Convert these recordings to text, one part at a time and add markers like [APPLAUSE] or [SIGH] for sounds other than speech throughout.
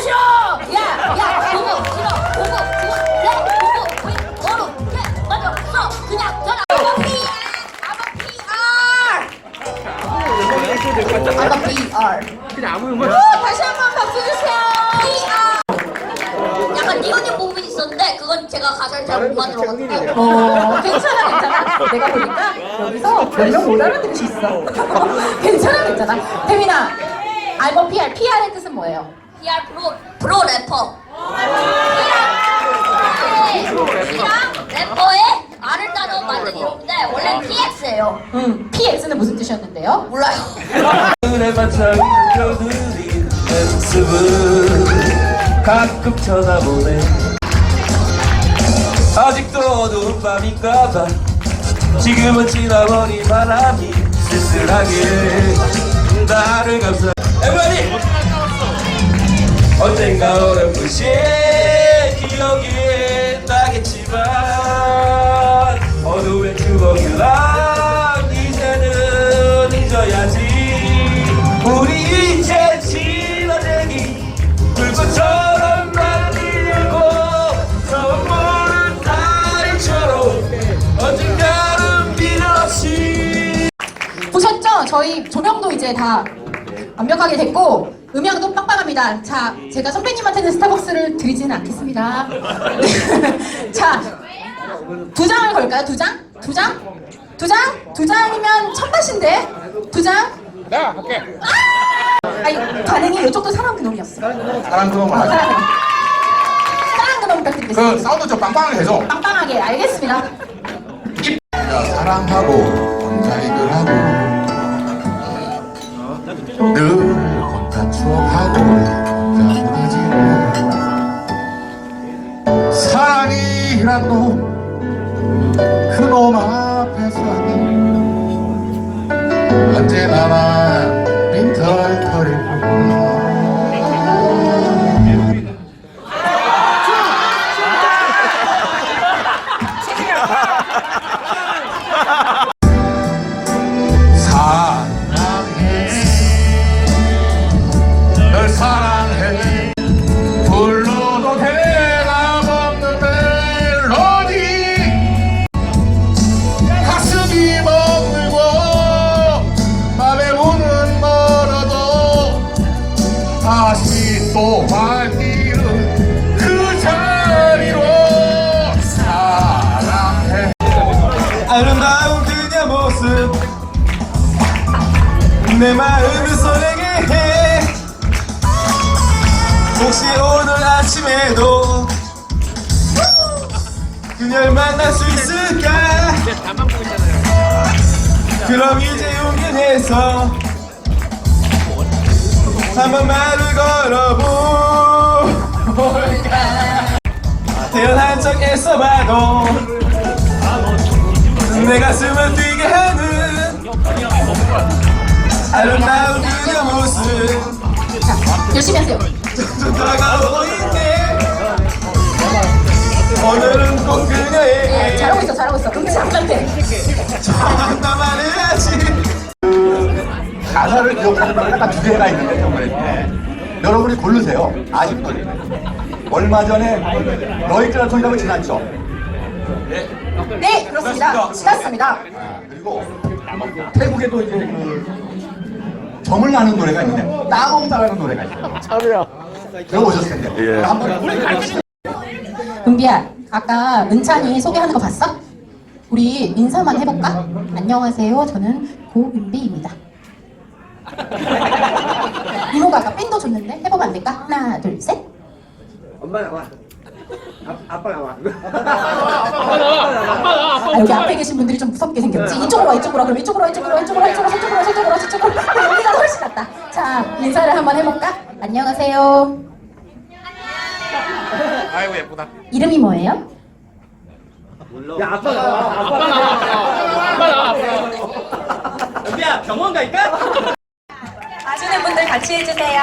싫어. 야, 야, 보고 싫어. 보고 좋아. 래 보고 왜 너로 해 맞아. 써 그냥 전화. I'm a PR. I'm a PR. 그냥 아무 오, 다시 한 번 박수 주세요. PR. 약간 리오님 부분이 있었는데 그건 제가 가사를 잘 못 만들어 가지고. 어, 괜찮아, 괜찮아. 내가 보니까 여기서 별로 못 알아들을 수 있어. [LAUGHS] 괜찮아, 괜찮아. 태민아, 앨범 PR, PR의 뜻은 뭐예요? PR 프로 프로 래퍼. 래퍼의 R을 따서 만든 이름인데 원래 PX예요. 응, PX는 무슨 뜻이었는데요? 몰라요. 눈에 가끔 쳐다보네 아직도 어두운 밤인가봐 지금은 지나버린 바람이 쓸쓸하게 나를 감싸 everybody 언젠가 어렴풋이 기억이 나겠지만 어두운 추억이란 이제는 잊어야지 우리 이제 지나쟁이 불꽃처럼 날리고 처음 보는 다리처럼 언젠가는 미련 없이 보셨죠? 저희 조명도 이제 다 완벽하게 됐고 음향도 빵빵합니다. 자, 제가 선배님한테는 스타벅스를 드리지는 않겠습니다. [LAUGHS] 자, 두 장을 걸까요? 두 장? 두 장? 두 장? 두 장이면 첫밭인데? 두 장? 내가 할게. 아니, 반응이 이쪽도 사람 그놈이었어. 그거 어, 말하지. 그놈. 사람 그놈 그 부탁드리겠습니다. 사운드 좀 빵빵하게 해줘. 빵빵하게, 알겠습니다. 사랑하고 혼자 이별하고 늘 혼자 추억하고 내 마음을 설레게 해. 혹시 오늘 아침에도 그녀를 만날 수 있을까. 그럼 이제 용기 내서 한번 말을 걸어볼까? 태어난 적 애써봐도 내 가슴을 뛰게 하는 아름다운 그녀 모습 자, 열심히 하세요. 좀 다가오고 있네 오늘은 꼭 네, 그녀에게 잘하고 있어, 잘하고 있어. 음치 안 같아. 한다만 해야지 가사를 기억하는 노래가 딱 두 개가 있는데 정말 여러분이 고르세요. 아직 노래. 얼마 전에 너희 때라 통이라고 지났죠. 네, 그렇습니다. 지났습니다. 아, 그리고 태국에도 이제 그 정을 나는 노래가 있는데 나봉사라는 노래가 있어요. [LAUGHS] 들어보셨을 텐데. 예. 한번 들어보세요. 은비야, 아까 은찬이 소개하는 거 봤어? 우리 인사만 해볼까? 안녕하세요. 저는 고은비입니다. [LAUGHS] 이모가 아까 핀도 줬는데 해보면 안 될까? 하나, 둘, 셋. 엄마 나와. 아, 아빠 나와. 아, 여기 앞에 계신 분들이 좀 무섭게 생겼지? 이쪽으로 와, 이쪽으로 와. 그럼 이쪽으로 와, 이쪽으로 와, 이쪽으로 와, 이쪽으로 와, 저쪽으로 와, 저쪽으로 와, 저쪽으로 와. 그럼 여기가 훨씬 낫다. 자, 인사를 한번 해볼까? 안녕하세요. 아이고 예쁘다. 이름이 뭐예요? 야 아빠 나와. 아빠 나와. 아빠 나와. 야 병원 갈까? 아시는 분들 같이 해주세요.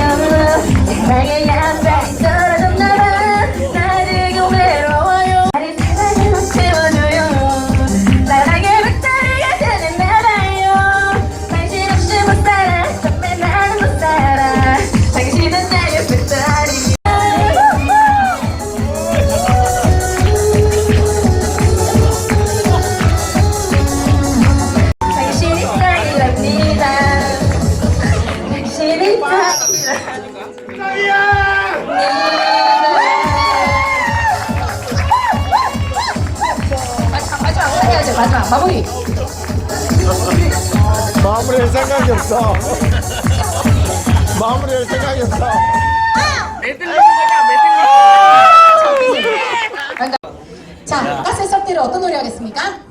yeah, yeah. 마지막 마무리. 마무리할 생각이 없어. 마무리할 생각이 없어. 자, 가스 썰 때를 어떤 노래 하겠습니까?